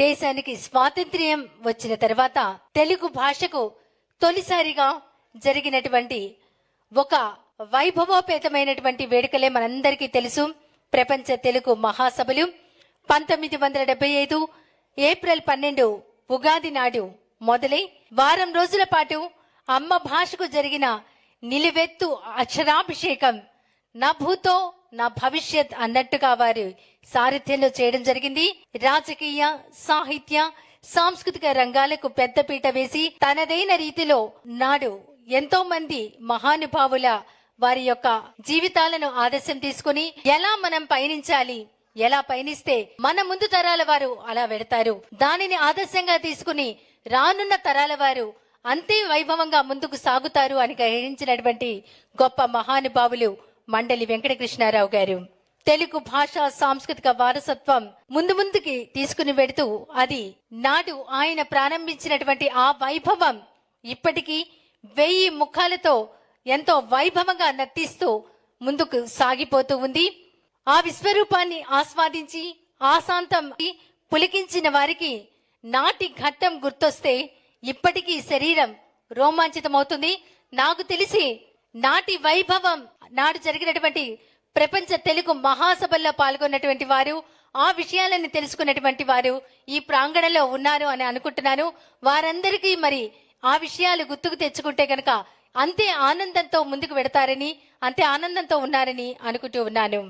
దేశానికి స్వాతంత్ర్యం వచ్చిన తర్వాత తెలుగు భాషకు తొలిసారిగా జరిగినటువంటి ఒక వైభవోపేతమైనటువంటి వేడుకలే మనందరికీ తెలుసు. ప్రపంచ తెలుగు మహాసభలు పంతొమ్మిది వందల డెబ్బై ఐదు ఏప్రిల్ పన్నెండు ఉగాది నాడు మొదలై వారం రోజుల పాటు అమ్మ భాషకు జరిగిన నిలువెత్తు అక్షరాభిషేకం నభూతో నా భవిష్యత్ అన్నట్టుగా వారు సారథ్యంలో చేయడం జరిగింది. రాజకీయ సాహిత్య సాంస్కృతిక రంగాలకు పెద్దపీట వేసి తనదైన రీతిలో నాడు ఎంతో మంది మహానుభావుల వారి యొక్క జీవితాలను ఆదర్శం తీసుకుని ఎలా మనం పయనించాలి ఎలా పయనిస్తే మన ముందు తరాల వారు అలా వెడతారు. దానిని ఆదర్శంగా తీసుకుని రానున్న తరాల వారు అంతే వైభవంగా ముందుకు సాగుతారు అని గ్రహించినటువంటి గొప్ప మహానుభావులు మండలి వెంకటకృష్ణారావు గారు. తెలుగు భాష సాంస్కృతిక వారసత్వం ముందు ముందుకి తీసుకుని వెడుతూ అది నాడు ఆయన ప్రారంభించినటువంటి ఆ వైభవం ఇప్పటికీ వెయ్యి ముఖాలతో ఎంతో వైభవంగా నర్తిస్తూ ముందుకు సాగిపోతూ ఉంది. ఆ విశ్వరూపాన్ని ఆస్వాదించి ఆశాంతం పులికించిన వారికి నాటి ఘట్టం గుర్తొస్తే ఇప్పటికీ శరీరం రోమాంచితమవుతుంది. నాకు తెలిసి నాటి వైభవం నాడు జరిగినటువంటి ప్రపంచ తెలుగు మహాసభల్లో పాల్గొన్నటువంటి వారు ఆ విషయాలను తెలుసుకున్నటువంటి వారు ఈ ప్రాంగణంలో ఉన్నారు అని అనుకుంటున్నాను. వారందరికీ మరి ఆ విషయాలు గుర్తుకు తెచ్చుకుంటే కనుక అంతే ఆనందంతో ముందుకు వెడతారని అంతే ఆనందంతో ఉన్నారని అనుకుంటూ ఉన్నాను.